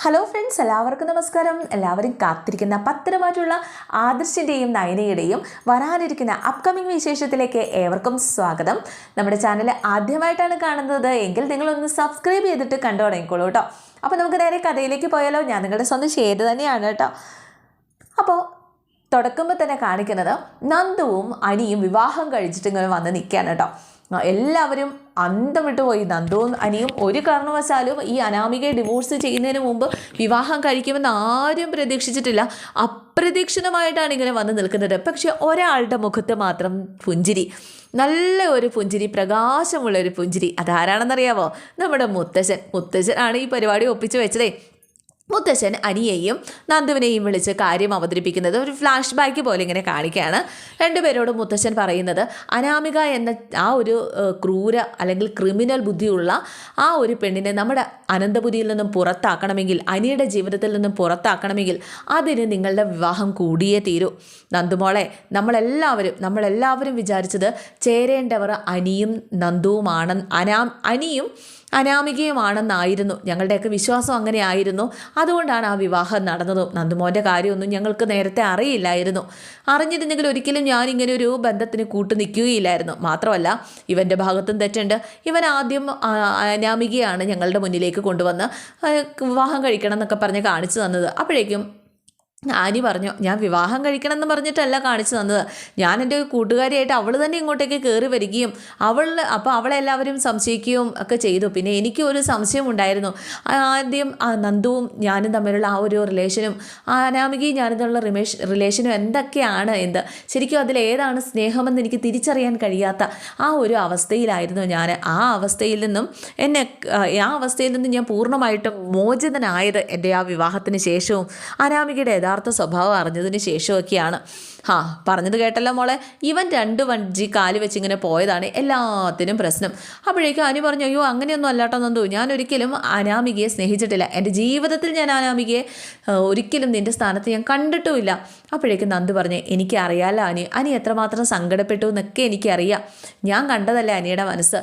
Hello friends എല്ലാവർക്കും നമസ്കാരം. എല്ലാവരും കാത്തിരിക്കുന്ന പത്തരമായിട്ടുള്ള ആദർശിന്റെയും നയനയുടെയും വരാനിരിക്കുന്ന അപ്കമിംഗ് വിശേഷത്തിലേക്ക് ഏവർക്കും സ്വാഗതം. നമ്മുടെ ചാനൽ ആദ്യമായിട്ടാണ് കാണുന്നത് എങ്കിൽ നിങ്ങളൊന്ന് സബ്സ്ക്രൈബ് ചെയ്തിട്ട് കണ്ടു തുടങ്ങിക്കോളൂ കേട്ടോ അപ്പോൾ നമുക്ക് നേരെ കഥയിലേക്ക് പോയാലോ? ഞാൻ നിങ്ങളുടെ സ്വന്തം ഷെയ്ഡ് തന്നെയാണ് കേട്ടോ അപ്പോൾ തുടക്കുമ്പോൾ തന്നെ കാണിക്കുന്നത് നന്ദുവും അനിയും വിവാഹം കഴിച്ചിട്ട് ഇങ്ങനെ വന്ന് നിൽക്കുകയാണ് കേട്ടോ എല്ലാവരും അന്തം വിട്ടു പോയി നന്ദുവും അനിയും ഒരു കാരണവശാലും ഈ അനാമികയെ ഡിവോഴ്സ് ചെയ്യുന്നതിന് മുമ്പ് വിവാഹം കഴിക്കുമെന്ന് ആരും പ്രതീക്ഷിച്ചിട്ടില്ല. അപ്രതീക്ഷിതമായിട്ടാണ് ഇങ്ങനെ വന്ന് നിൽക്കുന്നത്. പക്ഷെ ഒരാളുടെ മുഖത്ത് മാത്രം പുഞ്ചിരി. നല്ല ഒരു പുഞ്ചിരി പ്രകാശമുള്ള ഒരു പുഞ്ചിരി. അതാരാണെന്നറിയാവോ? നമ്മുടെ മുത്തശ്ശൻ മുത്തശ്ശനാണ് ഈ പരിപാടി ഒപ്പിച്ചു വെച്ചതേ. മുത്തശ്ശൻ അനിയെയും നന്ദുവിനെയും വിളിച്ച് കാര്യം അവതരിപ്പിക്കുന്നത് ഒരു ഫ്ലാഷ് ബാക്ക് പോലെ ഇങ്ങനെ കാണിക്കുകയാണ്. രണ്ടുപേരോടും മുത്തശ്ശൻ പറയുന്നത് അനാമിക എന്ന ആ ഒരു ക്രൂര അല്ലെങ്കിൽ ക്രിമിനൽ ബുദ്ധിയുള്ള ആ ഒരു പെണ്ണിനെ നമ്മുടെ അനന്തപുരിയിൽ നിന്നും പുറത്താക്കണമെങ്കിൽ അനിയുടെ ജീവിതത്തിൽ നിന്നും പുറത്താക്കണമെങ്കിൽ അതിന് നിങ്ങളുടെ വിവാഹം കൂടിയേ തീരൂ. നന്ദുമോളെ നമ്മളെല്ലാവരും നമ്മളെല്ലാവരും വിചാരിച്ചത് ചേരേണ്ടവർ അനിയും നന്ദുവുമാണ്. അനാം അനിയും അനാമികയുമാണെന്നായിരുന്നു. ഞങ്ങളുടെയൊക്കെ വിശ്വാസം അങ്ങനെയായിരുന്നു. അതുകൊണ്ടാണ് ആ വിവാഹം നടന്നതും. നന്ദുമോന്റെ കാര്യമൊന്നും ഞങ്ങൾക്ക് നേരത്തെ അറിയില്ലായിരുന്നു. അറിഞ്ഞിരുന്നെങ്കിൽ ഒരിക്കലും ഞാൻ ഇങ്ങനെ ഒരു ബന്ധത്തിന് കൂട്ടു നിൽക്കുകയില്ലായിരുന്നു. മാത്രമല്ല ഇവന്റെ ഭാഗത്തും തെറ്റുണ്ട്. ഇവൻ ആദ്യം അനാമികയാണ് ഞങ്ങളുടെ മുന്നിലേക്ക് കൊണ്ടുവന്ന് വിവാഹം കഴിക്കണം എന്നൊക്കെ പറഞ്ഞ് കാണിച്ചു തന്നത്. അപ്പോഴേക്കും ആനി പറഞ്ഞു ഞാൻ വിവാഹം കഴിക്കണം എന്ന് പറഞ്ഞിട്ടല്ല കാണിച്ചു തന്നത്. ഞാൻ എന്റെ കൂട്ടുകാരിയായിട്ട് അവൾ തന്നെ ഇങ്ങോട്ടേക്ക് കയറി വരികയും അവൾ അപ്പോൾ അവളെ എല്ലാവരും സംശയിക്കുകയും ഒക്കെ ചെയ്തു. പിന്നെ എനിക്ക് ഒരു സംശയം ഉണ്ടായിരുന്നു. ആദ്യം നന്ദുവും ഞാനും തമ്മിലുള്ള ആ ഒരു റിലേഷനും ആ അനാമികയും ഞാനും തമ്മിലുള്ള റിമേഷ് റിലേഷനും എന്തൊക്കെയാണ് എന്ത്? ശരിക്കും അതിലേതാണ് സ്നേഹമെന്ന് എനിക്ക് തിരിച്ചറിയാൻ കഴിയാത്ത ആ ഒരു അവസ്ഥയിലായിരുന്നു ഞാൻ. ആ അവസ്ഥയിൽ നിന്നും എന്നെ ആ അവസ്ഥയിൽ നിന്നും ഞാൻ പൂർണമായിട്ടും മോചിതനായത് എന്റെ ആ വിവാഹത്തിന് ശേഷവും അനാമികയുടെ യഥാർത്ഥ സ്വഭാവം അറിഞ്ഞതിന് ശേഷമൊക്കെയാണ്. ഹാ പറഞ്ഞത് കേട്ടല്ലോ മോളെ. ഇവൻ രണ്ട് വഞ്ചി കാൽ വെച്ച് ഇങ്ങനെ പോയതാണ് എല്ലാത്തിനും പ്രശ്നം. അപ്പോഴേക്കും അനു പറഞ്ഞു അയ്യോ അങ്ങനെയൊന്നും അല്ലാട്ടോ നന്ദു. ഞാൻ ഒരിക്കലും അനാമികയെ സ്നേഹിച്ചിട്ടില്ല. എന്റെ ജീവിതത്തിൽ ഞാൻ അനാമികയെ ഒരിക്കലും നിന്റെ സ്ഥാനത്ത് ഞാൻ കണ്ടിട്ടുമില്ല. അപ്പോഴേക്കും നന്ദു പറഞ്ഞു എനിക്കറിയാലോ അനി. അനി എത്രമാത്രം സങ്കടപ്പെട്ടു എന്നൊക്കെ എനിക്കറിയാം. ഞാൻ കണ്ടതല്ലേ അനിയുടെ മനസ്സ്?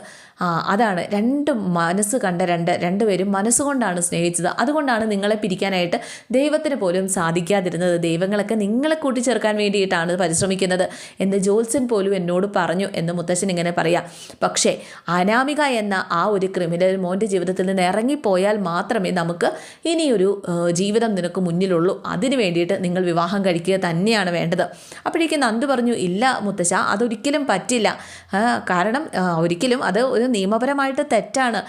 അതാണ്. രണ്ട് മനസ്സ് കണ്ട രണ്ട് രണ്ടുപേരും മനസ്സുകൊണ്ടാണ് സ്നേഹിച്ചത്. അതുകൊണ്ടാണ് നിങ്ങളെ പിരിക്കാനായിട്ട് ദൈവത്തിന് പോലും സാധിക്കാതിരുന്നത്. ദൈവങ്ങളൊക്കെ നിങ്ങളെ കൂട്ടിച്ചേർക്കാൻ വേണ്ടിയിട്ടാണ് പരിശ്രമിക്കുന്നത് എന്ന് ജോത്സൻ പോലും എന്നോട് പറഞ്ഞു എന്ന് മുത്തശ്ശൻ ഇങ്ങനെ പറയാം. പക്ഷേ അനാമിക എന്ന ആ ഒരു ക്രിമിനൽ മോന്റെ ജീവിതത്തിൽ നിന്ന് ഇറങ്ങിപ്പോയാൽ മാത്രമേ നമുക്ക് ഇനിയൊരു ജീവിതം നിനക്ക് മുന്നിലുള്ളൂ. അതിനു വേണ്ടിയിട്ട് നിങ്ങൾ വിവാഹം കഴിക്കുക തന്നെയാണ് വേണ്ടത്. അപ്പോഴേക്കും നന്ദു പറഞ്ഞു ഇല്ല മുത്തശ്ശ അതൊരിക്കലും പറ്റില്ല. കാരണം ഒരിക്കലും അത് ഒരു നിയമപരമായിട്ട് തെറ്റാണ്.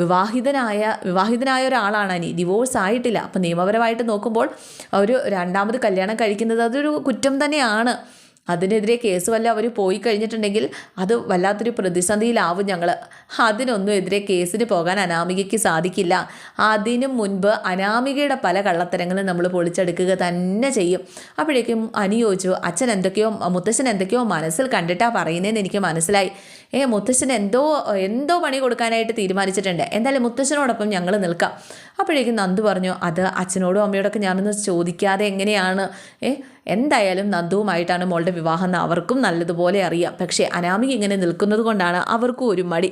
വിവാഹിതനായ വിവാഹിതനായ ഒരാളാണ് അനി ഡിവോഴ്സ് ആയിട്ടില്ല. അപ്പം നിയമപരമായിട്ട് നോക്കുമ്പോൾ ഒരു രണ്ടാമത് കല്യാണം കഴിക്കുന്നത് അതൊരു കുറ്റം തന്നെയാണ്. അതിനെതിരെ കേസ് വല്ല അവർ പോയി കഴിഞ്ഞിട്ടുണ്ടെങ്കിൽ അത് വല്ലാത്തൊരു പ്രതിസന്ധിയിലാവും ഞങ്ങൾ അതിനൊന്നും എതിരെ കേസിന് പോകാൻ അനാമികയ്ക്ക് സാധിക്കില്ല. അതിനു മുൻപ് അനാമികയുടെ പല കള്ളത്തരങ്ങളും നമ്മൾ പൊളിച്ചെടുക്കുക തന്നെ ചെയ്യും. അപ്പോഴേക്കും അനി അച്ഛൻ എന്തൊക്കെയോ മുത്തശ്ശൻ എന്തൊക്കെയോ മനസ്സിൽ കണ്ടിട്ടാ പറയുന്നതെന്ന് എനിക്ക് മനസ്സിലായി. ഏ മുത്തശ്ശൻ എന്തോ എന്തോ പണി കൊടുക്കാനായിട്ട് തീരുമാനിച്ചിട്ടുണ്ട്. എന്തായാലും മുത്തശ്ശനോടൊപ്പം ഞങ്ങൾ നിൽക്കാം. അപ്പോഴേക്കും നന്ദു പറഞ്ഞു അത് അച്ഛനോടും അമ്മയോടൊക്കെ ഞാനൊന്ന് ചോദിക്കാതെ എങ്ങനെയാണ്? ഏ എന്തായാലും നന്ദുവുമായിട്ടാണ് മോളുടെ വിവാഹം എന്ന് അവർക്കും നല്ലതുപോലെ അറിയാം. പക്ഷേ അനാമിക ഇങ്ങനെ നിൽക്കുന്നത് കൊണ്ടാണ് അവർക്കും ഒരു മടി.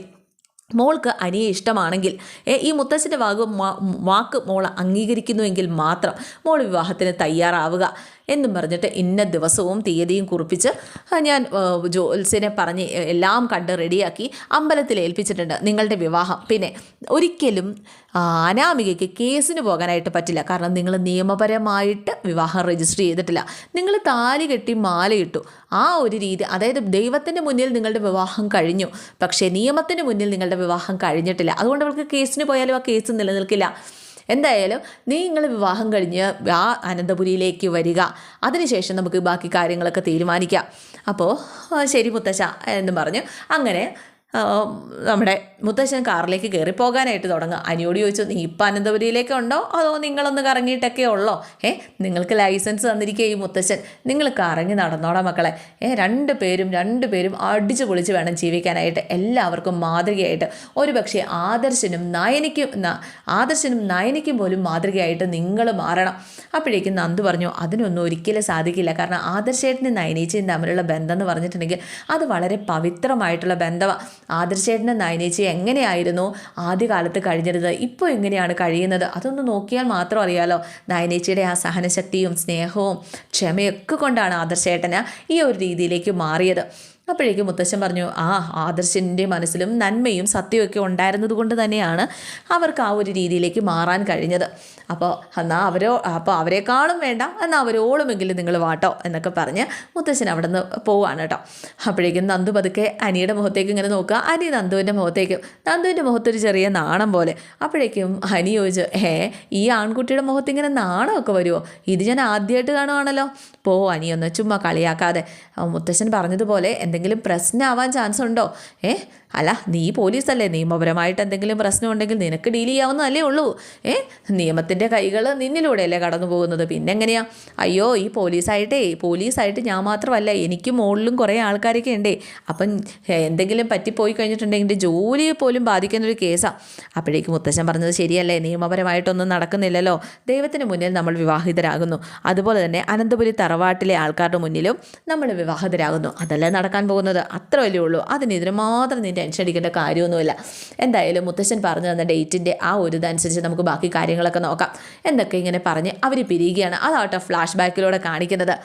മോൾക്ക് അനിയെ ഇഷ്ടമാണെങ്കിൽ ഈ മുത്തശ്ശന്റെ വാക്ക് വാക്ക് മോൾ അംഗീകരിക്കുന്നുവെങ്കിൽ മാത്രം മോൾ വിവാഹത്തിന് തയ്യാറാവുക. എന്നും പറഞ്ഞിട്ട് ഇന്ന ദിവസവും തീയതിയും കുറിപ്പിച്ച് ഞാൻ ജോൽസിനെ പറഞ്ഞ് എല്ലാം കണ്ട് റെഡിയാക്കി അമ്പലത്തിൽ ഏൽപ്പിച്ചിട്ടുണ്ട് നിങ്ങളുടെ വിവാഹം. പിന്നെ ഒരിക്കലും അനാമികയ്ക്ക് കേസിന് പോകാനായിട്ട് പറ്റില്ല. കാരണം നിങ്ങൾ നിയമപരമായിട്ട് വിവാഹം രജിസ്റ്റർ ചെയ്തിട്ടില്ല. നിങ്ങൾ താലി കെട്ടി മാലയിട്ടു. ആ ഒരു രീതി അതായത് ദൈവത്തിന്റെ മുന്നിൽ നിങ്ങളുടെ വിവാഹം കഴിഞ്ഞു. പക്ഷേ നിയമത്തിന്റെ മുന്നിൽ നിങ്ങളുടെ വിവാഹം കഴിഞ്ഞിട്ടില്ല. അതുകൊണ്ട് അവൾക്ക് കേസിന് പോയാലും ആ കേസ് നിലനിൽക്കില്ല. എന്തായാലും നീ നിങ്ങൾ വിവാഹം കഴിഞ്ഞ് ആ അനന്തപുരിയിലേക്ക് വരിക. അതിനുശേഷം നമുക്ക് ബാക്കി കാര്യങ്ങളൊക്കെ തീരുമാനിക്കാം. അപ്പോൾ ശരി മുത്തശ്ശ എന്ന് പറഞ്ഞു അങ്ങനെ നമ്മുടെ മുത്തശ്ശൻ കാറിലേക്ക് കയറി പോകാനായിട്ട് തുടങ്ങുക അനിയോട് ചോദിച്ചു നീ ഇപ്പം അനന്തപുരിയിലേക്ക് ഉണ്ടോ അതോ നിങ്ങളൊന്ന് കറങ്ങിയിട്ടൊക്കെ ഉള്ളോ? ഏ നിങ്ങൾക്ക് ലൈസൻസ് തന്നിരിക്കുക ഈ മുത്തശ്ശൻ. നിങ്ങൾ കറങ്ങി നടന്നോടാ മക്കളെ. ഏ രണ്ട് പേരും രണ്ട് പേരും അടിച്ചു പൊളിച്ച് വേണം ജീവിക്കാനായിട്ട്. എല്ലാവർക്കും മാതൃകയായിട്ട്. ഒരു പക്ഷേ ആദർശനും നയനിക്കും ആദർശനും നയനിക്കും പോലും മാതൃകയായിട്ട് നിങ്ങൾ മാറണം. അപ്പോഴേക്കും നന്ദു പറഞ്ഞു അതിനൊന്നും ഒരിക്കലും സാധിക്കില്ല. കാരണം ആദർശേട്ടനും നയനീച്ചയും തമ്മിലുള്ള ബന്ധം എന്ന് പറഞ്ഞിട്ടുണ്ടെങ്കിൽ അത് വളരെ പവിത്രമായിട്ടുള്ള ബന്ധമാണ് ആദർശേട്ടനും നയനേച്ചി എങ്ങനെയായിരുന്നു ആദ്യകാലത്ത് കഴിഞ്ഞിരുന്നത്? ഇപ്പോൾ എങ്ങനെയാണ് കഴിയുന്നത്? അതൊന്ന് നോക്കിയാൽ മാത്രം അറിയാലോ. നയനേച്ചിയുടെ ആ സഹനശക്തിയും സ്നേഹവും ക്ഷമയൊക്കെ കൊണ്ടാണ് ആദർശേട്ടന് ഈ ഒരു രീതിയിലേക്ക് മാറിയത്. അപ്പോഴേക്കും മുത്തശ്ശൻ പറഞ്ഞു ആ ആദർശന്റെ മനസ്സിലും നന്മയും സത്യമൊക്കെ ഉണ്ടായിരുന്നത് കൊണ്ട് തന്നെയാണ് അവർക്ക് ആ ഒരു രീതിയിലേക്ക് മാറാൻ കഴിഞ്ഞത്. അപ്പോൾ എന്നാൽ അവരോ അപ്പോൾ അവരെക്കാളും വേണ്ട എന്നാൽ അവരോളുമെങ്കിലും നിങ്ങൾ വാട്ടോ എന്നൊക്കെ പറഞ്ഞ് മുത്തശ്ശൻ അവിടെ നിന്ന് പോവാണ് കേട്ടോ. അപ്പോഴേക്കും നന്ദു പതുക്കെ അനിയുടെ മുഖത്തേക്ക് ഇങ്ങനെ നോക്കുക. അനി നന്ദുവിന്റെ മുഖത്തേക്കും നന്ദുവിന്റെ മുഖത്തൊരു ചെറിയ നാണം പോലെ. അപ്പോഴേക്കും അനി ചോദിച്ചു ഏ ഈ ആൺകുട്ടിയുടെ മുഖത്ത് ഇങ്ങനെ നാണമൊക്കെ വരുമോ ഇത് ഞാൻ ആദ്യമായിട്ട് കാണുവാണല്ലോ. പോ അനിയൊന്ന് ചുമ്മാ കളിയാക്കാതെ. മുത്തശ്ശൻ പറഞ്ഞതുപോലെ എന്തെങ്കിലും പ്രശ്നമാവാൻ ചാൻസ് ഉണ്ടോ? ഏ? അല്ല നീ പോലീസല്ലേ? നിയമപരമായിട്ട് എന്തെങ്കിലും പ്രശ്നം ഉണ്ടെങ്കിൽ നിനക്ക് ഡീൽ ചെയ്യാവുന്നതല്ലേ ഉള്ളൂ. ഏ? നിയമത്തിന്റെ കൈകൾ നിന്നിലൂടെയല്ലേ കടന്നു പോകുന്നത്. പിന്നെ എങ്ങനെയാ അയ്യോ ഈ പോലീസായിട്ടേ പോലീസായിട്ട് ഞാൻ മാത്രമല്ല എനിക്ക് മുകളിലും കുറേ ആൾക്കാരൊക്കെ ഉണ്ടേ. അപ്പം എന്തെങ്കിലും പറ്റിപ്പോയി കഴിഞ്ഞിട്ടുണ്ടെങ്കിൽ എന്റെ ജോലിയെ പോലും ബാധിക്കുന്നൊരു കേസാണ് അപ്പോഴേക്കും മുത്തശ്ശൻ പറഞ്ഞത് ശരിയല്ലേ? നിയമപരമായിട്ടൊന്നും നടക്കുന്നില്ലല്ലോ. ദൈവത്തിന് മുന്നിൽ നമ്മൾ വിവാഹിതരാകുന്നു. അതുപോലെ തന്നെ അനന്തപുരി തറവാട്ടിലെ ആൾക്കാരുടെ മുന്നിലും നമ്മൾ വിവാഹിതരാകുന്നു. അതല്ലേ നടക്കാൻ പോകുന്നത്? അത്ര വലിയ ഉള്ളൂ അതിനെതിരെ മാത്രം നീ ടെൻഷൻ അടിക്കേണ്ട കാര്യമൊന്നുമില്ല. എന്തായാലും മുത്തശ്ശൻ പറഞ്ഞു തന്ന ഡേറ്റിന്റെ ആ ഒരു ഇതനുസരിച്ച് നമുക്ക് ബാക്കി കാര്യങ്ങളൊക്കെ നോക്കാം. എന്തൊക്കെ ഇങ്ങനെ പറഞ്ഞ് അവർ പിരിയുകയാണ്. അതാട്ടോ ഫ്ലാഷ് ബാക്കിലൂടെ കാണിക്കുന്നത്.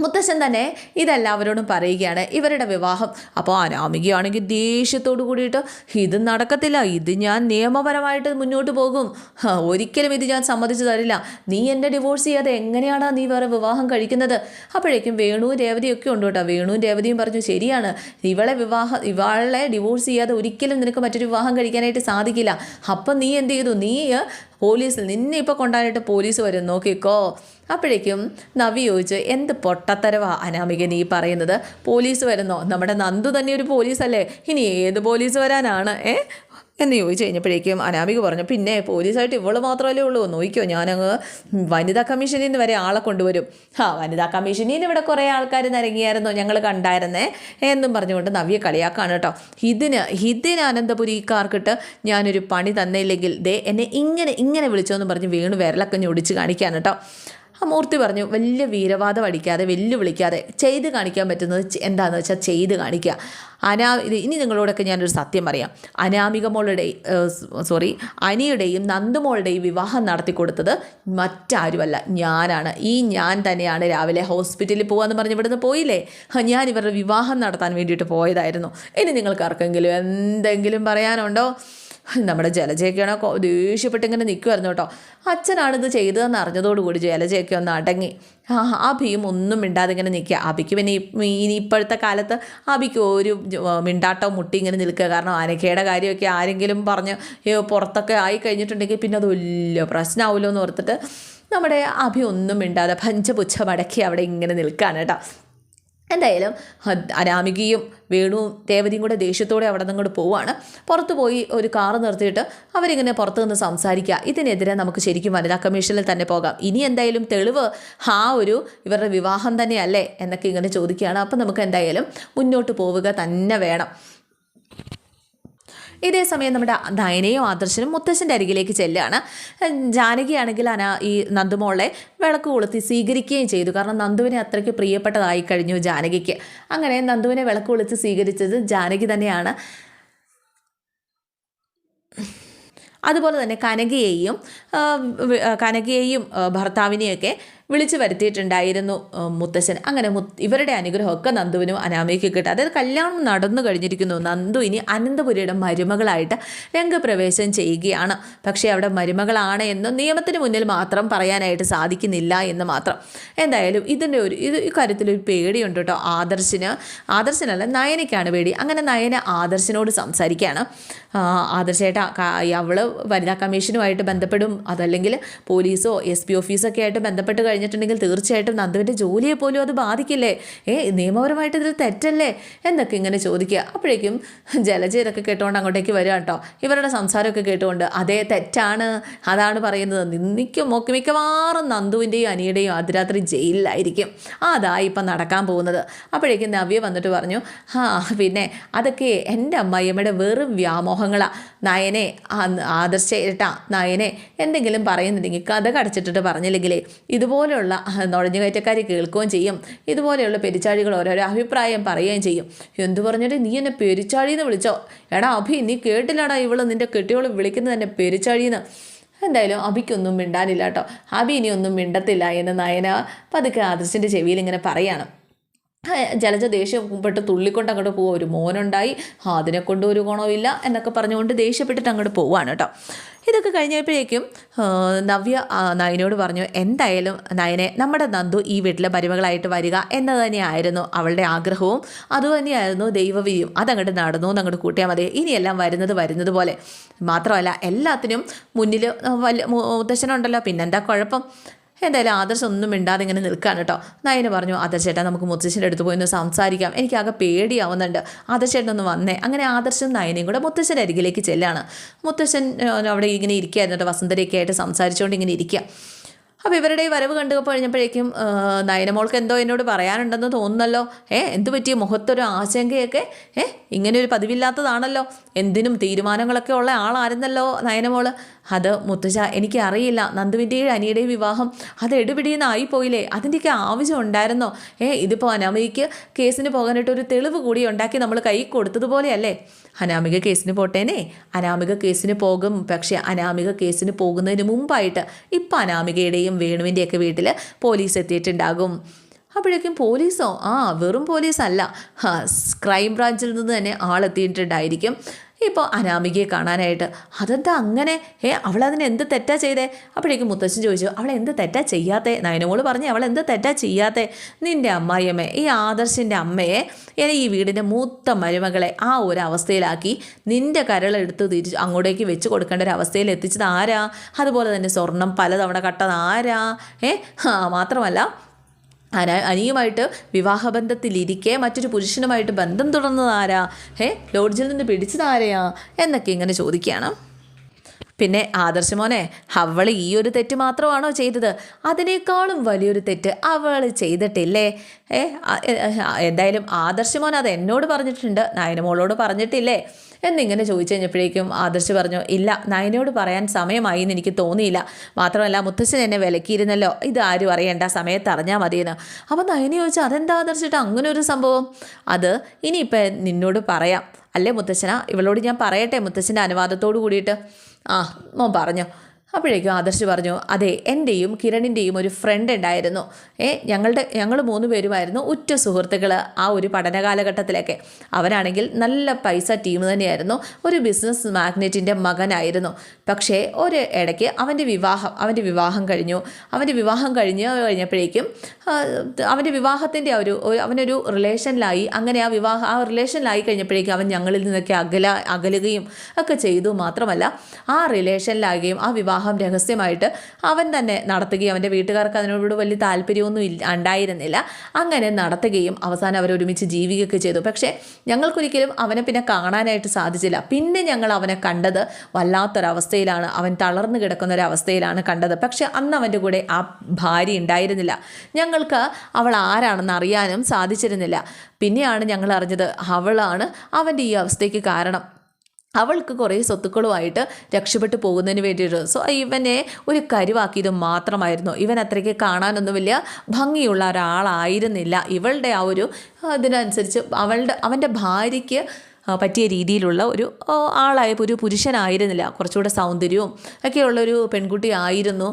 മുത്തശ്ശൻ തന്നെ ഇതെല്ലാവരോടും പറയുകയാണ് ഇവരുടെ വിവാഹം. അപ്പോൾ അനാമികയാണെങ്കിൽ ദേഷ്യത്തോട് കൂടിയിട്ട് ഇത് നടക്കത്തില്ല ഇത് ഞാൻ നിയമപരമായിട്ട് മുന്നോട്ട് പോകും. ഒരിക്കലും ഇത് ഞാൻ സമ്മതിച്ചു തരില്ല. നീ എന്റെ ഡിവോഴ്സ് ചെയ്യാതെ എങ്ങനെയാണ് നീ വേറെ വിവാഹം കഴിക്കുന്നത്? അപ്പോഴേക്കും വേണുവും രേവതിയും ഒക്കെ ഉണ്ട് കേട്ടോ. വേണുവും രേവതിയും പറഞ്ഞു ശരിയാണ്. ഇവളെ വിവാഹം ഇവളെ ഡിവോഴ്സ് ചെയ്യാതെ ഒരിക്കലും നിനക്ക് മറ്റൊരു വിവാഹം കഴിക്കാനായിട്ട് സാധിക്കില്ല. അപ്പം നീ എന്ത് ചെയ്തു? നീ പോലീസിൽ നിന്നെ ഇപ്പോൾ കൊണ്ടാനായിട്ട് പോലീസ് വരും. നോക്കിക്കോ. അപ്പോഴേക്കും നവി ചോദിച്ചു എന്ത് പൊട്ടത്തരവാ അനാമിക നീ പറയുന്നത്? പോലീസ് വരുന്നോ? നമ്മുടെ നന്ദു തന്നെ ഒരു പോലീസല്ലേ? ഇനി ഏത് പോലീസ് വരാനാണ്? ഏ? എന്ന് ചോദിച്ചു കഴിഞ്ഞപ്പോഴേക്കും അനാമിക പറഞ്ഞു പിന്നെ പോലീസായിട്ട് ഇവൾ മാത്രമല്ലേ ഉള്ളൂ. നോക്കിയോ ഞാനങ്ങ് വനിതാ കമ്മീഷനിൽ നിന്ന് വരെ ആളെ കൊണ്ടുവരും. ആ വനിതാ കമ്മീഷനിൽ നിന്ന് ഇവിടെ കുറേ ആൾക്കാർ നിരങ്ങിയായിരുന്നു? ഞങ്ങൾ കണ്ടായിരുന്നേ? എന്നും പറഞ്ഞുകൊണ്ട് നവ്യ കളിയാക്കാണ് കേട്ടോ. ഇതിന് ഇതിന് അനന്തപുരിക്കാർക്കിട്ട് ഞാനൊരു പണി തന്നില്ലെങ്കിൽ ദേ എന്നെ ഇങ്ങനെ ഇങ്ങനെ വിളിച്ചോന്ന് പറഞ്ഞ് വീണ് വിരലൊക്കെ ഞൊടിച്ച് കാണിക്കാൻ കേട്ടോ. മൂർത്തി പറഞ്ഞു വലിയ വീരവാദം അടിക്കാതെ വെല്ലുവിളിക്കാതെ ചെയ്ത് കാണിക്കാൻ പറ്റുന്നത് എന്താണെന്ന് വെച്ചാൽ ചെയ്ത് കാണിക്കുക അനാ ഇനി നിങ്ങളോടൊക്കെ ഞാനൊരു സത്യം പറയാം. അനാമിക മോളുടെ സോറി അനിയുടെയും നന്ദുമോളുടെയും വിവാഹം നടത്തി കൊടുത്തത് മറ്റാരുമല്ല ഞാനാണ്. ഈ ഞാൻ തന്നെയാണ് രാവിലെ ഹോസ്പിറ്റലിൽ പോകാമെന്ന് പറഞ്ഞ് ഇവിടുന്ന് പോയില്ലേ? ഞാൻ ഇവരുടെ വിവാഹം നടത്താൻ വേണ്ടിയിട്ട് പോയതായിരുന്നു. ഇനി നിങ്ങൾക്ക് ആർക്കെങ്കിലും എന്തെങ്കിലും പറയാനുണ്ടോ? നമ്മുടെ ജലജയൊക്കെയാണോ ദേഷ്യപ്പെട്ട് ഇങ്ങനെ നിൽക്കുമായിരുന്നു കേട്ടോ. അച്ഛനാണിത് ചെയ്തതെന്ന് അറിഞ്ഞതോടുകൂടി ജലജയൊക്കെ ഒന്ന് അടങ്ങി. ആ അഭിയും ഒന്നും മിണ്ടാതെ ഇങ്ങനെ നിൽക്കുക. അഭിക്ക് പിന്നെ ഇനി ഇപ്പോഴത്തെ കാലത്ത് അഭിക്ക് ഒരു മിണ്ടാട്ടോ മുട്ടി ഇങ്ങനെ നിൽക്കുക. കാരണം ആനക്കയുടെ കാര്യമൊക്കെ ആരെങ്കിലും പറഞ്ഞ് പുറത്തൊക്കെ ആയി കഴിഞ്ഞിട്ടുണ്ടെങ്കിൽ പിന്നെ അത് വലിയ പ്രശ്നമാവുമല്ലോ എന്ന് ഓർത്തിട്ട് നമ്മുടെ അഭി ഒന്നും മിണ്ടാതെ പഞ്ചപുച്ഛ മടക്കി അവിടെ ഇങ്ങനെ നിൽക്കുകയാണ് കേട്ടോ. എന്തായാലും അനാമികയും വേണുവും രേവതിയും കൂടെ ദേഷ്യത്തോടെ അവിടെ നിന്ന് ഇങ്ങോട്ട് പോവാണ്. പുറത്ത് പോയി ഒരു കാർ നിർത്തിയിട്ട് അവരിങ്ങനെ പുറത്ത് നിന്ന് സംസാരിക്കുക. ഇതിനെതിരെ നമുക്ക് ശരിക്കും വനിതാ കമ്മീഷനിൽ തന്നെ പോകാം. ഇനി എന്തായാലും തെളിവ് ആ ഒരു ഇവരുടെ വിവാഹം തന്നെയല്ലേ എന്നൊക്കെ ഇങ്ങനെ ചോദിക്കുകയാണ്. അപ്പം നമുക്ക് എന്തായാലും മുന്നോട്ട് പോവുക തന്നെ വേണം. ഇതേ സമയം നമ്മുടെ നയനയും ആദർശനും മുത്തശ്ശന്റെ അരികിലേക്ക് ചെല്ലുകയാണ്. ജാനകിയാണെങ്കിൽ അന ഈ നന്ദുമോളെ വിളക്ക് കൊളുത്തി സ്വീകരിക്കുകയും ചെയ്തു. കാരണം നന്ദുവിനെ അത്രയ്ക്ക് പ്രിയപ്പെട്ടതായി കഴിഞ്ഞു ജാനകിക്ക്. അങ്ങനെ നന്ദുവിനെ വിളക്ക് കൊളുത്തി സ്വീകരിച്ചത് ജാനകി തന്നെയാണ്. അതുപോലെ തന്നെ കനകയെയും കനകയെയും ഭർത്താവിനെയൊക്കെ വിളിച്ചു വരുത്തിയിട്ടുണ്ടായിരുന്നു മുത്തശ്ശൻ. അങ്ങനെ ഇവരുടെ അനുഗ്രഹമൊക്കെ നന്ദുവിനും അനാമയ്ക്ക് കിട്ടും. അതായത് കല്യാണം നടന്നു കഴിഞ്ഞിരിക്കുന്നു. നന്ദു ഇനി അനന്തപുരിയുടെ മരുമകളായിട്ട് രംഗപ്രവേശം ചെയ്യുകയാണ്. പക്ഷേ അവിടെ മരുമകളാണ് എന്ന് നിയമത്തിന് മുന്നിൽ മാത്രം പറയാനായിട്ട് സാധിക്കുന്നില്ല എന്ന് മാത്രം. എന്തായാലും ഇതിന്റെ ഒരു ഇത് ഒരു പേടിയുണ്ട് കേട്ടോ. ആദർശിന് ആദർശനല്ല നയനയ്ക്കാണ് പേടി. അങ്ങനെ നയന ആദർശനോട് സംസാരിക്കുകയാണ്. ആ, അവൾ വനിതാ കമ്മീഷനുമായിട്ട് ബന്ധപ്പെടും. അതല്ലെങ്കിൽ പോലീസോ എസ് പി ഓഫീസൊക്കെ ആയിട്ട് ബന്ധപ്പെട്ട് കഴിഞ്ഞിട്ടുണ്ടെങ്കിൽ തീർച്ചയായിട്ടും നന്ദുവിന്റെ ജോലിയെ പോലും അത് ബാധിക്കില്ലേ? ഏ നിയമപരമായിട്ട് ഇതിൽ തെറ്റല്ലേ? എന്നൊക്കെ ഇങ്ങനെ ചോദിക്കുക. അപ്പോഴേക്കും ജലജ ഇതൊക്കെ കേട്ടുകൊണ്ട് അങ്ങോട്ടേക്ക് വരിക കേട്ടോ. ഇവരുടെ സംസാരമൊക്കെ കേട്ടുകൊണ്ട് അതേ തെറ്റാണ് അതാണ് പറയുന്നത്. നിന്നിക്കും മൊക്കെ മിക്കവാറും നന്ദുവിന്റെയും അനിയുടെയും അതിരാത്രി ജയിലിലായിരിക്കും. അതായി ഇപ്പം നടക്കാൻ പോകുന്നത്. അപ്പോഴേക്കും നവ്യ വന്നിട്ട് പറഞ്ഞു ആ പിന്നെ അതൊക്കെ എന്റെ അമ്മായിയമ്മയുടെ വെറും വ്യാമോഹങ്ങളാണ് നയനെ ആദർശ ഏട്ടാ നയനെ എന്തെങ്കിലും പറയുന്നുണ്ടെങ്കിൽ കഥ കടച്ചിട്ടിട്ട് പറഞ്ഞില്ലെങ്കിലേ ഇതുപോലെ ഇതുപോലെയുള്ള നുഴഞ്ഞുകയറ്റക്കാർ കേൾക്കുകയും ചെയ്യും. ഇതുപോലെയുള്ള പെരിച്ചാഴികൾ ഓരോരോ അഭിപ്രായം പറയുകയും ചെയ്യും. എന്തു പറഞ്ഞിട്ട് നീ എന്നെ പെരിച്ചാഴി എന്ന് വിളിച്ചോ? എടാ അഭി നീ കേട്ടില്ലടാ ഇവൾ നിന്റെ കെട്ടിയോൾ വിളിക്കുന്നത് തന്നെ പെരിച്ചാഴിന്ന്. എന്തായാലും അഭിക്കൊന്നും മിണ്ടാനില്ല കേട്ടോ. അഭി ഇനി ഒന്നും മിണ്ടത്തില്ല എന്ന് നയന പതുക്കെ ആദർശിന്റെ ചെവിയിൽ ഇങ്ങനെ പറയാണ്. ആ, ദേഷ്യം പെട്ട് തുള്ളിക്കൊണ്ട് അങ്ങോട്ട് പോവുക ഒരു മോനുണ്ടായി. അതിനെ കൊണ്ട് ഒരു ഗുണമില്ല എന്നൊക്കെ പറഞ്ഞുകൊണ്ട് ദേഷ്യപ്പെട്ടിട്ട് അങ്ങോട്ട് പോവാണ് കേട്ടോ. ഇതൊക്കെ കഴിഞ്ഞപ്പോഴേക്കും നവ്യ നയനോട് പറഞ്ഞു എന്തായാലും നയനെ നമ്മുടെ നന്ദു ഈ വീട്ടിലെ മരുമകളായിട്ട് വരിക എന്നത് തന്നെയായിരുന്നു അവളുടെ ആഗ്രഹവും. അതുതന്നെയായിരുന്നു ദൈവവിധിയും. അതങ്ങോട്ട് നടന്നു എന്നങ്ങോട്ട് കൂട്ടിയാൽ മതി. ഇനിയെല്ലാം വരുന്നത് വരുന്നത് പോലെ. മാത്രമല്ല എല്ലാത്തിനും മുന്നിൽ വല്ല മുത്തശ്ശനുണ്ടല്ലോ പിന്നെന്താ കുഴപ്പം? എന്തായാലും ആദർശം ഒന്നും മിണ്ടാതെ ഇങ്ങനെ നിൽക്കുകയാണ് കേട്ടോ. നയന് പറഞ്ഞു ആദർശേട്ടാ നമുക്ക് മുത്തശ്ശന്റെ അടുത്ത് പോയി ഒന്ന് സംസാരിക്കാം. എനിക്കാകെ പേടിയാവുന്നുണ്ട്. ആദർശേട്ടൻ ഒന്ന് വന്നേ. അങ്ങനെ ആദർശം നയനയും കൂടെ മുത്തശ്ശന്റെ അരികിലേക്ക് ചെല്ലാണ്. മുത്തശ്ശൻ അവിടെ ഇങ്ങനെ ഇരിക്കുകയായിരുന്നു കേട്ടോ വസന്തരയൊക്കെ ആയിട്ട് സംസാരിച്ചുകൊണ്ട് ഇങ്ങനെ ഇരിക്കുക. അപ്പോൾ ഇവരുടെ ഈ വരവ് കണ്ടു കഴിഞ്ഞപ്പോഴേക്കും നയനമോൾക്ക് എന്തോ എന്നോട് പറയാനുണ്ടെന്ന് തോന്നുന്നല്ലോ. ഏ എന്ത് പറ്റിയ മുഖത്തൊരു ആശങ്കയൊക്കെ? ഏ ഇങ്ങനെ ഒരു പതിവില്ലാത്തതാണല്ലോ. എന്തിനും തീരുമാനങ്ങളൊക്കെ ഉള്ള ആളായിരുന്നല്ലോ നയനമോൾ അത് മുത്തശ്ശ എനിക്കറിയില്ല. നന്ദുവിന്റെയും അനിയുടെയും വിവാഹം അത് എടുപിടിയെന്നായി പോയില്ലേ? അതിന്റെയൊക്കെ ആവശ്യം ഉണ്ടായിരുന്നോ? ഏ ഇതിപ്പോൾ അനാമികയ്ക്ക് കേസിന് പോകാനായിട്ട് ഒരു തെളിവ് കൂടി ഉണ്ടാക്കി നമ്മൾ കൈ കൊടുത്തതുപോലെയല്ലേ? അനാമിക കേസിന് പോട്ടേനെ. അനാമിക കേസിന് പോകും. പക്ഷേ അനാമിക കേസിന് പോകുന്നതിന് മുമ്പായിട്ട് ഇപ്പം അനാമികയുടെയും വേണുവിന്റെയൊക്കെ വീട്ടിൽ പോലീസ് എത്തിയിട്ടുണ്ടാകും. അപ്പോഴേക്കും പോലീസോ? ആ വെറും പോലീസല്ല. ക്രൈം ബ്രാഞ്ചിൽ നിന്ന് തന്നെ ആളെത്തിയിട്ടുണ്ടായിരിക്കും. ഇപ്പോൾ അനാമികയെ കാണാനായിട്ട് അതെന്താ അങ്ങനെ? ഏ അവളതിന് എന്ത് തെറ്റാ ചെയ്തേ? അപ്പോഴേക്കും മുത്തശ്ശൻ ചോദിച്ചു അവൾ എന്ത് തെറ്റാ ചെയ്യാത്തേ? നയനമോൾ പറഞ്ഞു അവൾ എന്ത് തെറ്റാ ചെയ്യാത്തേ? നിന്റെ അമ്മായിയമ്മേ ഈ ആദർശിന്റെ അമ്മയെ എന്നെ ഈ വീടിന്റെ മൂത്ത മരുമകളെ ആ ഒരു അവസ്ഥയിലാക്കി നിന്റെ കരളെടുത്ത് തിരിച്ച് അങ്ങോട്ടേക്ക് വെച്ച് കൊടുക്കേണ്ട ഒരു അവസ്ഥയിൽ എത്തിച്ചത് ആരാ? അതുപോലെ തന്നെ സ്വർണം പലതവണ കട്ടത് ആരാ? ഏ മാത്രമല്ല അന അനിയുമായിട്ട് വിവാഹബന്ധത്തിലിരിക്കെ മറ്റൊരു പുരുഷനുമായിട്ട് ബന്ധം തുടർന്നത് ഹേ ലോഡ്ജിൽ നിന്ന് പിടിച്ചത് ആരെയാ എന്നൊക്കെ ഇങ്ങനെ ചോദിക്കുകയാണ്. പിന്നെ ആദർശമോനെ അവൾ ഈ ഒരു തെറ്റ് മാത്രമാണോ ചെയ്തത്? അതിനേക്കാളും വലിയൊരു തെറ്റ് അവൾ ചെയ്തിട്ടില്ലേ? ഏ എന്തായാലും ആദർശമോൻ അത് എന്നോട് പറഞ്ഞിട്ടുണ്ട്. നയനമോളോട് പറഞ്ഞിട്ടില്ലേ? എന്നിങ്ങനെ ചോദിച്ചു കഴിഞ്ഞപ്പോഴേക്കും ആദർശ് പറഞ്ഞു ഇല്ല നയനോട് പറയാൻ സമയമായി എന്ന് എനിക്ക് തോന്നിയില്ല. മാത്രമല്ല മുത്തശ്ശൻ എന്നെ വിലക്കിയിരുന്നല്ലോ. ഇത് ആരും അറിയേണ്ട. സമയത്ത് അറിഞ്ഞാൽ മതിയെന്ന്. അപ്പം നയന ചോദിച്ചു അതെന്താ ആദർശിട്ട്? അങ്ങനെ ഒരു സംഭവം? അത് ഇനിയിപ്പോൾ നിന്നോട് പറയാം. അല്ലേ മുത്തശ്ശന? ഇവളോട് ഞാൻ പറയട്ടെ മുത്തശ്ശന്റെ അനുവാദത്തോട് കൂടിയിട്ട്. ആ മോൻ പറഞ്ഞു. അപ്പോഴേക്കും ആദർശ് പറഞ്ഞു അതെ എന്റെയും കിരണിന്റെയും ഒരു ഫ്രണ്ട് ഉണ്ടായിരുന്നു. ഏ ഞങ്ങളുടെ ഞങ്ങൾ മൂന്ന് പേരുമായിരുന്നു ഉറ്റ സുഹൃത്തുക്കൾ ആ ഒരു പഠന കാലഘട്ടത്തിലൊക്കെ അവനാണെങ്കിൽ നല്ല പൈസ ടീം തന്നെയായിരുന്നു. ഒരു ബിസിനസ് മാഗ്നറ്റിന്റെ മകനായിരുന്നു. പക്ഷേ ഒരു ഇടയ്ക്ക് അവന്റെ വിവാഹം അവന്റെ വിവാഹം കഴിഞ്ഞു. അവന്റെ വിവാഹം കഴിഞ്ഞ് കഴിഞ്ഞപ്പോഴേക്കും അവന്റെ വിവാഹത്തിന്റെ ഒരു- അവനൊരു റിലേഷനിലായി അങ്ങനെ ആ വിവാഹ ആ റിലേഷനിലായി കഴിഞ്ഞപ്പോഴേക്കും അവൻ ഞങ്ങളിൽ നിന്നൊക്കെ അകല അകലുകയും ഒക്കെ ചെയ്തു. മാത്രമല്ല ആ റിലേഷനിലാകുകയും ആ വിവാഹം രഹസ്യമായിട്ട് അവൻ തന്നെ നടത്തുകയും അവന്റെ വീട്ടുകാർക്ക് അതിനോട് വലിയ താല്പര്യമൊന്നും ഇല്ല ഉണ്ടായിരുന്നില്ല. അങ്ങനെ നടത്തുകയും അവസാനം അവർ ഒരുമിച്ച് ജീവിക്കുകയൊക്കെ ചെയ്തു. പക്ഷേ ഞങ്ങൾക്കൊരിക്കലും അവനെ പിന്നെ കാണാനായിട്ട് സാധിച്ചില്ല. പിന്നെ ഞങ്ങൾ അവനെ കണ്ടത് വല്ലാത്തൊരവസ്ഥയിലാണ്. അവൻ തളർന്നു കിടക്കുന്ന ഒരു അവസ്ഥയിലാണ് കണ്ടത്. പക്ഷേ അന്ന് അവന്റെ കൂടെ ആ ഭാര്യ ഉണ്ടായിരുന്നില്ല. ഞങ്ങൾക്ക് അവൾ ആരാണെന്ന് അറിയാനും സാധിച്ചിരുന്നില്ല. പിന്നെയാണ് ഞങ്ങൾ അറിഞ്ഞത് അവളാണ് അവന്റെ ഈ അവസ്ഥയ്ക്ക് കാരണം. അവൾക്ക് കുറേ സ്വത്തുക്കളുമായിട്ട് രക്ഷപ്പെട്ടു പോകുന്നതിന് വേണ്ടിയിട്ട്. സോ ഇവനെ ഒരു കരുവാക്കിയത് മാത്രമായിരുന്നു. ഇവൻ അത്രയ്ക്ക് കാണാനൊന്നും വലിയ ഭംഗിയുള്ള ഒരാളായിരുന്നില്ല. ഇവളുടെ ആ ഒരു അതിനനുസരിച്ച് അവളുടെ അവന്റെ ഭാര്യയ്ക്ക് പറ്റിയ രീതിയിലുള്ള ഒരു ആളായ ഒരു പുരുഷനായിരുന്നില്ല. കുറച്ചുകൂടെ സൗന്ദര്യവും ഒക്കെയുള്ളൊരു പെൺകുട്ടി ആയിരുന്നു.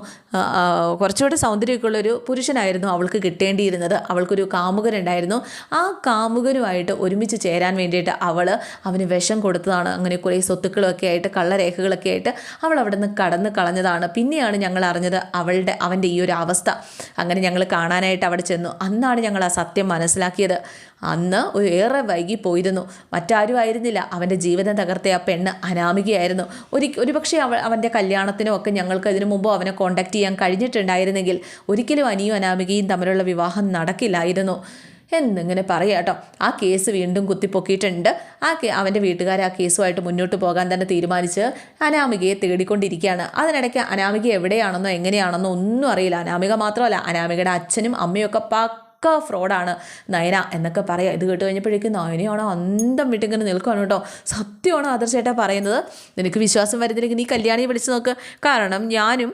കുറച്ചുകൂടെ സൗന്ദര്യമൊക്കെ ഉള്ളൊരു പുരുഷനായിരുന്നു അവൾക്ക് കിട്ടേണ്ടിയിരുന്നത്. അവൾക്കൊരു കാമുകനുണ്ടായിരുന്നു. ആ കാമുകനുമായിട്ട് ഒരുമിച്ച് ചേരാൻ വേണ്ടിയിട്ട് അവൾ അവന് വിഷം കൊടുത്തതാണ്. അങ്ങനെ കുറേ സ്വത്തുക്കളൊക്കെ ആയിട്ട് കള്ളരേഖകളൊക്കെ ആയിട്ട് അവൾ അവിടെ നിന്ന് കടന്ന് കളഞ്ഞതാണ്. പിന്നെയാണ് ഞങ്ങൾ അറിഞ്ഞത് അവളുടെ അവന്റെ ഈ ഒരു അവസ്ഥ. അങ്ങനെ ഞങ്ങൾ കാണാനായിട്ട് അവിടെ ചെന്നു. അന്നാണ് ഞങ്ങൾ ആ സത്യം മനസ്സിലാക്കിയത്. അന്ന് ഏറെ വൈകി പോയിരുന്നു. മറ്റാരും ആയിരുന്നില്ല അവന്റെ ജീവിതം തകർത്ത ആ പെണ്ണ് അനാമികയായിരുന്നു. ഒരു ഒരുപക്ഷെ അവ അവന്റെ കല്യാണത്തിനും ഒക്കെ ഞങ്ങൾക്ക് ഇതിനു മുമ്പ് അവനെ കോണ്ടാക്ട് ചെയ്യാൻ കഴിഞ്ഞിട്ടുണ്ടായിരുന്നെങ്കിൽ ഒരിക്കലും അനിയും അനാമികയും തമ്മിലുള്ള വിവാഹം നടക്കില്ലായിരുന്നു. എന്നിങ്ങനെ പറയാട്ടോ ആ കേസ് വീണ്ടും കുത്തിപ്പൊക്കിയിട്ടുണ്ട്. ആ കേ അവന്റെ വീട്ടുകാർ ആ കേസുമായിട്ട് മുന്നോട്ട് പോകാൻ തന്നെ തീരുമാനിച്ച് അനാമികയെ തേടിക്കൊണ്ടിരിക്കുകയാണ്. അതിനിടയ്ക്ക് അനാമിക എവിടെയാണെന്നോ എങ്ങനെയാണെന്നോ ഒന്നും അറിയില്ല. അനാമിക മാത്രമല്ല അനാമികയുടെ അച്ഛനും അമ്മയും ഒക്കെ പക്ക ഫ്രോഡാണ് നയന എന്നൊക്കെ പറയാം. ഇത് കേട്ട് കഴിഞ്ഞപ്പോഴേക്കും നയനയാണോ അന്തം വിട്ടിങ്ങനെ നിൽക്കുകയാണ് കേട്ടോ. സത്യമാണ് ആദർശേട്ടാ പറയുന്നത്. നിനക്ക് വിശ്വാസം വരുന്നില്ലെങ്കിൽ നീ കല്യാണി വിളിച്ചു നോക്ക്. കാരണം ഞാനും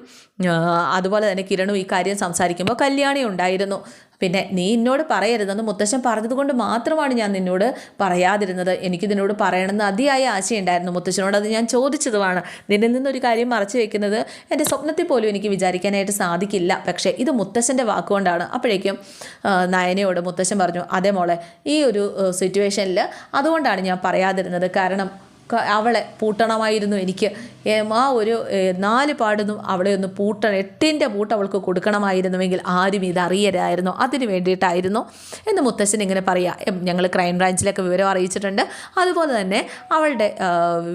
അതുപോലെ തന്നെ കിരണും ഈ കാര്യം സംസാരിക്കുമ്പോൾ കല്യാണി ഉണ്ടായിരുന്നു. പിന്നെ നീ എന്നോട് പറയരുതെന്ന് മുത്തശ്ശൻ പറഞ്ഞതുകൊണ്ട് മാത്രമാണ് ഞാൻ നിന്നോട് പറയാതിരുന്നത്. എനിക്കിതിനോട് പറയണമെന്ന് അതിയായ ആശയുണ്ടായിരുന്നു. മുത്തശ്ശനോട് അത് ഞാൻ ചോദിച്ചതുമാണ്. നിന്നിൽ നിന്നൊരു കാര്യം മറച്ചു വെക്കുന്നത് എന്റെ സ്വപ്നത്തിൽ പോലും എനിക്ക് വിചാരിക്കാനായിട്ട് സാധിക്കില്ല. പക്ഷേ ഇത് മുത്തശ്ശന്റെ വാക്കുകൊണ്ടാണ്. അപ്പോഴേക്കും നയനയോട് മുത്തശ്ശൻ പറഞ്ഞു അതേ മോളെ ഈ ഒരു സിറ്റുവേഷനിൽ അതുകൊണ്ടാണ് ഞാൻ പറയാതിരുന്നത്. കാരണം അവളെ പൂട്ടണമായിരുന്നു. എനിക്ക് ആ ഒരു നാല് പാടൊന്നും അവളെ ഒന്ന് പൂട്ടണം എട്ടിന്റെ പൂട്ട് അവൾക്ക് കൊടുക്കണമായിരുന്നുവെങ്കിൽ ആരും ഇതറിയരായിരുന്നു അതിന് വേണ്ടിയിട്ടായിരുന്നു. എന്ന് മുത്തശ്ശൻ ഇങ്ങനെ പറയാം. ഞങ്ങൾ ക്രൈം ബ്രാഞ്ചിലൊക്കെ വിവരം അറിയിച്ചിട്ടുണ്ട്. അതുപോലെ തന്നെ അവളുടെ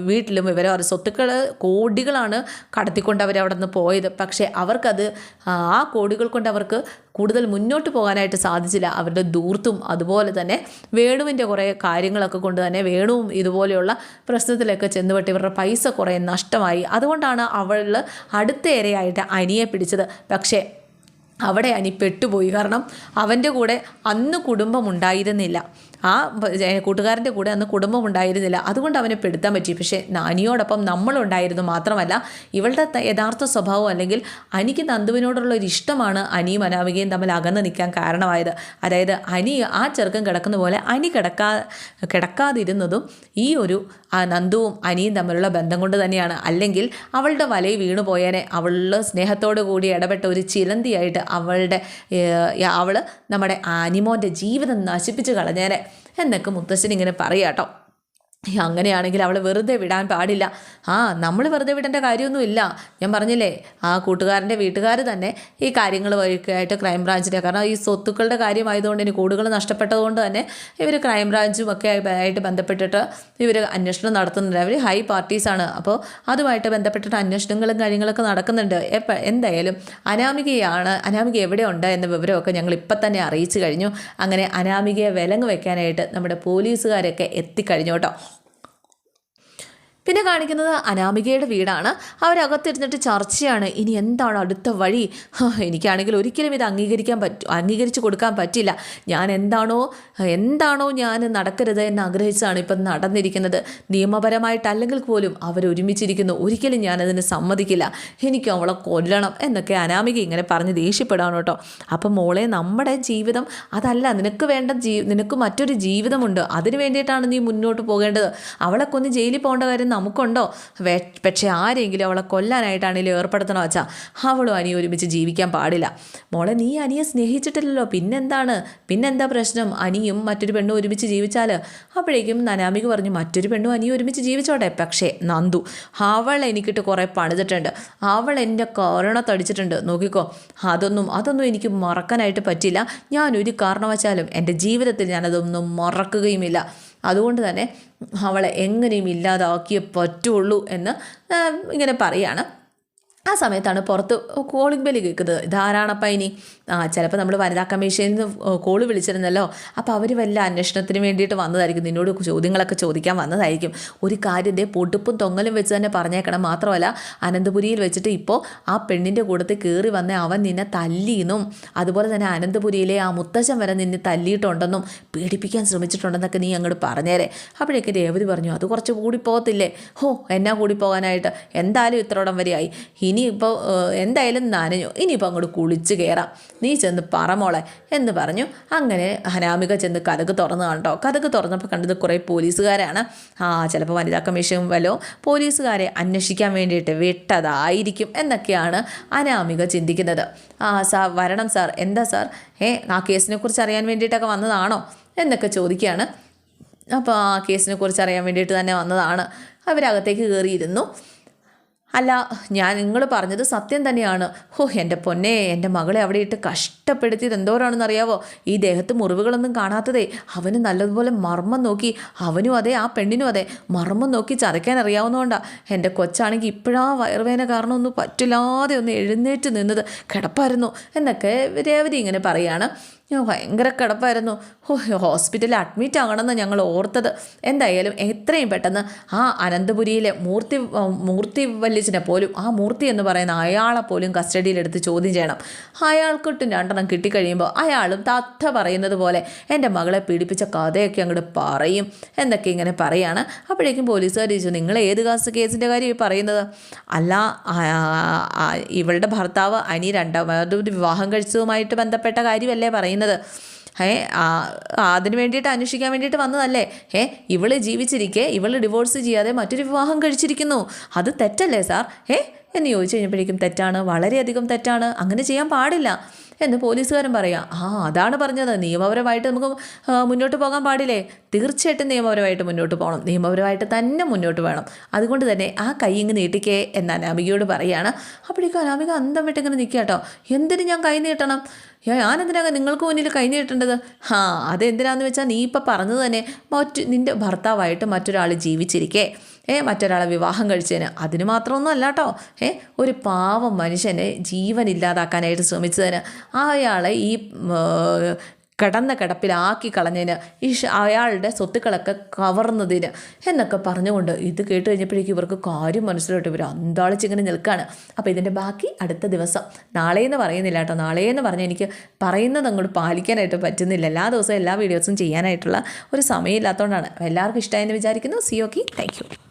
വീട്ടിലും വിവരം അറിയി സ്വത്തുക്കൾ കോടികളാണ് കടത്തിക്കൊണ്ട് അവർ അവിടെ നിന്ന് പോയത്. പക്ഷേ അവർക്കത് ആ കോടികൾ കൊണ്ട് അവർക്ക് കൂടുതൽ മുന്നോട്ട് പോകാനായിട്ട് സാധിച്ചില്ല. അവരുടെ ദൂർത്തും അതുപോലെ തന്നെ വേണുവിന്റെ കുറേ കാര്യങ്ങളൊക്കെ കൊണ്ട് തന്നെ വേണുവും ഇതുപോലെയുള്ള പ്രശ്നത്തിലൊക്കെ ചെന്നുപെട്ട് ഇവരുടെ പൈസ കുറേ നഷ്ടമായി. അതുകൊണ്ടാണ് അവൾ അടുത്ത ഇരയായിട്ട് അനിയെ പിടിച്ചത്. പക്ഷേ അവിടെ അനി പെട്ടുപോയി. കാരണം അവന്റെ കൂടെ അന്ന് കുടുംബം ഉണ്ടായിരുന്നില്ല. ആ കൂട്ടുകാരന്റെ കൂടെ അന്ന് കുടുംബം ഉണ്ടായിരുന്നില്ല. അതുകൊണ്ട് അവനെ പെടുത്താൻ പറ്റി. പക്ഷേ അനിയോടൊപ്പം നമ്മളുണ്ടായിരുന്നു മാത്രമല്ല ഇവളുടെ യഥാർത്ഥ സ്വഭാവം അല്ലെങ്കിൽ അനിക്ക് നന്ദുവിനോടുള്ള ഒരു ഇഷ്ടമാണ് അനിയും അനാമികയും തമ്മിൽ അകന്ന് നിൽക്കാൻ കാരണമായത്. അതായത് അനി ആ ചെറുക്കൻ കിടക്കുന്ന പോലെ അനി കിടക്കാ കിടക്കാതിരുന്നതും ഈ ഒരു നന്ദുവും അനിയും തമ്മിലുള്ള ബന്ധം കൊണ്ട് തന്നെയാണ്. അല്ലെങ്കിൽ അവളുടെ വലയിൽ വീണു പോയേനെ അവളുടെ സ്നേഹത്തോടു കൂടി ഇടപെട്ട ഒരു ചിലന്തിയായിട്ട് അവളുടെ അവൾ നമ്മുടെ ആനിമോന്റെ ജീവിതം നശിപ്പിച്ച് കളഞ്ഞേനെ. എന്നൊക്കെ മുത്തശ്ശൻ ഇങ്ങനെ പറയാട്ടോ അങ്ങനെയാണെങ്കിൽ അവളെ വെറുതെ വിടാൻ പാടില്ല. ആ നമ്മൾ വെറുതെ വിടേണ്ട കാര്യമൊന്നുമില്ല. ഞാൻ പറഞ്ഞില്ലേ ആ കൂട്ടുകാരന്റെ വീട്ടുകാർ തന്നെ ഈ കാര്യങ്ങൾ വഴിക്കായിട്ട് ക്രൈംബ്രാഞ്ചിന്റെ ക്രൈം ബ്രാഞ്ചിന്റെ കാരണം ഈ സ്വത്തുക്കളുടെ കാര്യമായതുകൊണ്ട് ഇനി കൂടുകൾ നഷ്ടപ്പെട്ടതുകൊണ്ട് തന്നെ ഇവർ ക്രൈംബ്രാഞ്ചും ഒക്കെ ആയിട്ട് ബന്ധപ്പെട്ടിട്ട് ഇവർ അന്വേഷണം നടത്തുന്നുണ്ട്. അവർ ഹൈ പാർട്ടീസാണ്. അപ്പോൾ അതുമായിട്ട് ബന്ധപ്പെട്ടിട്ട് അന്വേഷണങ്ങളും കാര്യങ്ങളൊക്കെ നടക്കുന്നുണ്ട്. എന്തായാലും അനാമികയാണ് അനാമിക എവിടെ ഉണ്ട് എന്ന വിവരമൊക്കെ ഞങ്ങൾ ഇപ്പം തന്നെ അറിയിച്ചു കഴിഞ്ഞു. അങ്ങനെ അനാമികയെ വിലങ്ങ് വയ്ക്കാനായിട്ട് നമ്മുടെ പോലീസുകാരൊക്കെ എത്തിക്കഴിഞ്ഞു കേട്ടോ. പിന്നെ കാണിക്കുന്നത് അനാമികയുടെ വീടാണ്. അവരകത്തിരുന്നിട്ട് ചർച്ചയാണ്. ഇനി എന്താണ് അടുത്ത വഴി? എനിക്കാണെങ്കിൽ ഒരിക്കലും ഇത് അംഗീകരിക്കാൻ പറ്റും അംഗീകരിച്ചു കൊടുക്കാൻ പറ്റില്ല. ഞാൻ എന്താണോ എന്താണോ ഞാൻ നടക്കരുത് എന്ന് ആഗ്രഹിച്ചാണ് ഇപ്പം നടന്നിരിക്കുന്നത്. നിയമപരമായിട്ടല്ലെങ്കിൽ പോലും അവർ ഒരുമിച്ചിരിക്കുന്നു ഒരിക്കലും ഞാനതിന് സമ്മതിക്കില്ല. എനിക്ക് അവളെ കൊല്ലണം എന്നൊക്കെ അനാമിക ഇങ്ങനെ പറഞ്ഞ് ദേഷ്യപ്പെടാണ് കേട്ടോ. അപ്പം മോളെ നമ്മുടെ ജീവിതം അതല്ല നിനക്ക് വേണ്ട ജീ നിനക്ക് മറ്റൊരു ജീവിതമുണ്ട്. അതിന് വേണ്ടിയിട്ടാണ് നീ മുന്നോട്ട് പോകേണ്ടത്. അവളെ കൊന്ന് ജയിലിൽ പോകേണ്ട കാര്യം നമുക്കുണ്ടോ? പക്ഷേ ആരെങ്കിലും അവളെ കൊല്ലാനായിട്ടാണെങ്കിലും ഏർപ്പെടുത്തണോ വെച്ചാൽ അവളും അനിയും ഒരുമിച്ച് ജീവിക്കാൻ പാടില്ല. മോളെ നീ അനിയെ സ്നേഹിച്ചിട്ടില്ലല്ലോ. പിന്നെന്താണ്? പിന്നെന്താ പ്രശ്നം? അനിയും മറ്റൊരു പെണ്ണും ഒരുമിച്ച് ജീവിച്ചാൽ അപ്പോഴേക്കും നനാമിക പറഞ്ഞു മറ്റൊരു പെണ്ണും അനിയും ഒരുമിച്ച് ജീവിച്ചോട്ടെ. പക്ഷേ നന്ദു അവൾ എനിക്കിട്ട് കുറേ പണിതിട്ടുണ്ട്. അവൾ എന്റെ കോരണത്തടിച്ചിട്ടുണ്ട് നോക്കിക്കോ അതൊന്നും അതൊന്നും എനിക്ക് മറക്കാനായിട്ട് പറ്റില്ല. ഞാൻ ഒരു കാരണവശാലും എന്റെ ജീവിതത്തിൽ ഞാനതൊന്നും മറക്കുകയുമില്ല. അതുകൊണ്ട് തന്നെ അവളെ എങ്ങനെയും ഇല്ലാതാക്കിയേ പറ്റുള്ളൂ എന്ന് ഇങ്ങനെ പറയാണ്. ആ സമയത്താണ് പുറത്ത് കോളിംഗ് ബെല്ല് കേൾക്കുന്നത്. ഇതാരാണപ്പം ഇനി? ആ ചിലപ്പോൾ നമ്മൾ വനിതാ കമ്മീഷനിൽ നിന്ന് കോൾ വിളിച്ചിരുന്നല്ലോ. അപ്പോൾ അവർ വല്ല അന്വേഷണത്തിന് വേണ്ടിയിട്ട് വന്നതായിരിക്കും. നിന്നോട് ചോദ്യങ്ങളൊക്കെ ചോദിക്കാൻ വന്നതായിരിക്കും. ഒരു കാര്യം ദേ പൊട്ടുപ്പും തൊങ്ങലും വെച്ച് തന്നെ പറഞ്ഞേക്കണം. മാത്രമല്ല അനന്തപുരിയിൽ വെച്ചിട്ട് ഇപ്പോൾ ആ പെണ്ണിന്റെ കൂടത്ത് കയറി വന്ന അവൻ നിന്നെ തല്ലിയെന്നും അതുപോലെ തന്നെ അനന്തപുരിയിലെ ആ മുത്തശ്ശൻ വരെ നിന്നെ തല്ലിയിട്ടുണ്ടെന്നും പീഡിപ്പിക്കാൻ ശ്രമിച്ചിട്ടുണ്ടെന്നൊക്കെ നീ അങ്ങോട്ട് പറഞ്ഞേരെ. അപ്പോഴേക്ക് രേവതി പറഞ്ഞു അത് കുറച്ച് കൂടി പോകത്തില്ലേ? ഹോ എന്നാ കൂടി പോകാനായിട്ട്? എന്തായാലും ഇത്രോടം വരെയായി. ഇനിയിപ്പോൾ എന്തായാലും നനഞ്ഞു. ഇനിയിപ്പോൾ അങ്ങോട്ട് കുളിച്ച് കയറാം. നീ ചെന്ന് പറമോളെ എന്ന് പറഞ്ഞു. അങ്ങനെ അനാമിക ചെന്ന് കഥക് തുറന്നു കണ്ടോ? കഥക് തുറന്നപ്പോൾ കണ്ടത് കുറേ പോലീസുകാരാണ്. ആ ചിലപ്പോൾ വനിതാ കമ്മീഷൻ വല്ലോ പോലീസുകാരെ അന്വേഷിക്കാൻ വേണ്ടിയിട്ട് വിട്ടതായിരിക്കും എന്നൊക്കെയാണ് അനാമിക ചിന്തിക്കുന്നത്. ആ സാർ വരണം സാർ. എന്താ സാർ? ഏ ആ കേസിനെ കുറിച്ച് അറിയാൻ വേണ്ടിയിട്ടൊക്കെ വന്നതാണോ? എന്നൊക്കെ ചോദിക്കുകയാണ്. അപ്പോൾ ആ കേസിനെ കുറിച്ച് അറിയാൻ വേണ്ടിയിട്ട് തന്നെ വന്നതാണ്. അവരകത്തേക്ക് കയറിയിരുന്നു. അല്ല ഞാൻ നിങ്ങൾ പറഞ്ഞത് സത്യം തന്നെയാണ്. ഹോ എന്റെ പൊന്നെ എന്റെ മകളെ അവിടെ ഇട്ട് കഷ്ടപ്പെടുത്തിയത് എന്തോരാണെന്ന് അറിയാവോ? ഈ ദേഹത്ത് മുറിവുകളൊന്നും കാണാത്തതേ. അവന് നല്ലതുപോലെ മർമ്മം നോക്കി അവനും അതെ ആ പെണ്ണിനും അതെ. മർമ്മം നോക്കി ചതയ്ക്കാൻ അറിയാവുന്നതുകൊണ്ടാണ് എന്റെ കൊച്ചാണെങ്കിൽ ഇപ്പോഴാ വയറുവേന കാരണം ഒന്നും പറ്റില്ലാതെ ഒന്ന് എഴുന്നേറ്റ് നിന്നത്. കിടപ്പായിരുന്നു. എന്നൊക്കെ രേവതി ഇങ്ങനെ പറയാണ്. ഞാൻ ഭയങ്കര കിടപ്പായിരുന്നു. ഹോസ്പിറ്റലിൽ അഡ്മിറ്റ് ആകണമെന്ന് ഞങ്ങൾ ഓർത്തത്. എന്തായാലും എത്രയും പെട്ടെന്ന് ആ അനന്തപുരിയിലെ മൂർത്തി മൂർത്തി വല്ലിച്ചിനെ പോലും ആ മൂർത്തി എന്ന് പറയുന്ന അയാളെ പോലും കസ്റ്റഡിയിലെടുത്ത് ചോദ്യം ചെയ്യണം. അയാൾക്കിട്ടും രണ്ടെണ്ണം കിട്ടിക്കഴിയുമ്പോൾ അയാളും തത്ത പറയുന്നത് പോലെ എന്റെ മകളെ പീഡിപ്പിച്ച കഥയൊക്കെ അങ്ങോട്ട് പറയും. എന്നൊക്കെ ഇങ്ങനെ പറയാണ്. അപ്പോഴേക്കും പോലീസുകാർ ചോദിച്ചു നിങ്ങൾ ഏത് കാസ് കേസിന്റെ കാര്യം പറയുന്നത്? അല്ല ഇവളുടെ ഭർത്താവ് അനി രണ്ടാമത് വിവാഹം കഴിച്ചതുമായിട്ട് ബന്ധപ്പെട്ട കാര്യമല്ലേ പറയുന്നത്? ആ, ആ, അതിന് വേണ്ടിയിട്ട് അന്വേഷിക്കാൻ വേണ്ടിയിട്ട് വന്നതല്ലേ? ഹേ ഇവൾ ജീവിച്ചിരിക്കെ ഇവൾ ഡിവോഴ്സ് ചെയ്യാതെ മറ്റൊരു വിവാഹം കഴിച്ചിരിക്കുന്നു. അത് തെറ്റല്ലേ സാർ? ഹേ എന്ന് ചോദിച്ചു കഴിഞ്ഞപ്പോഴേക്കും തെറ്റാണ് വളരെയധികം തെറ്റാണ് അങ്ങനെ ചെയ്യാൻ പാടില്ല. എന്ന് പോലീസുകാരൻ പറയാം ആ അതാണ് പറഞ്ഞത്. നിയമപരമായിട്ട് നമുക്ക് മുന്നോട്ട് പോകാൻ പാടില്ലേ? തീർച്ചയായിട്ടും നിയമപരമായിട്ട് മുന്നോട്ട് പോകണം. നിയമപരമായിട്ട് തന്നെ മുന്നോട്ട് വേണം. അതുകൊണ്ട് തന്നെ ആ കൈ ഇങ്ങ് നീട്ടിക്കേ എന്ന് അനാമികയോട് പറയുകയാണ് അപ്പോഴേക്കും അനാമിക അന്തം വിട്ടിങ്ങനെ നിൽക്കുക കേട്ടോ. എന്തിന് ഞാൻ കൈ നീട്ടണം? ഞാനെന്തിനാ നിങ്ങൾക്ക് മുന്നിൽ കൈ നീട്ടേണ്ടത്? ആ അതെന്തിനാന്ന് വെച്ചാൽ നീ ഇപ്പം പറഞ്ഞത് തന്നെ മറ്റു നിന്റെ ഭർത്താവായിട്ട് മറ്റൊരാൾ ജീവിച്ചിരിക്കേ. ഏ മറ്റൊരാളെ വിവാഹം കഴിച്ചതിന് അതിന് മാത്രമൊന്നും അല്ല കേട്ടോ ഏ ഒരു പാവം മനുഷ്യനെ ജീവൻ ഇല്ലാതാക്കാനായിട്ട് ശ്രമിച്ചതിന് അയാളെ ഈ കിടന്ന കിടപ്പിലാക്കി കളഞ്ഞതിന് ഈ അയാളുടെ സ്വത്തുക്കളൊക്കെ കവർന്നതിന് എന്നൊക്കെ പറഞ്ഞുകൊണ്ട് ഇത് കേട്ട് കഴിഞ്ഞപ്പോഴേക്കും ഇവർക്ക് കാര്യം മനസ്സിലോട്ട് ഇവർ അന്താളിച്ചിങ്ങനെ നിൽക്കുകയാണ് അപ്പോൾ ഇതിന്റെ ബാക്കി അടുത്ത ദിവസം നാളെയെന്ന് പറയുന്നില്ല കേട്ടോ. നാളെയെന്ന് പറഞ്ഞാൽ എനിക്ക് പറയുന്നത് അങ്ങോട്ട് പാലിക്കാനായിട്ട് പറ്റുന്നില്ല. എല്ലാ ദിവസവും എല്ലാ വീഡിയോസും ചെയ്യാനായിട്ടുള്ള ഒരു സമയമില്ലാത്തതുകൊണ്ടാണ് എല്ലാവർക്കും ഇഷ്ടമായെന്ന് വിചാരിക്കുന്നു. C okay thank you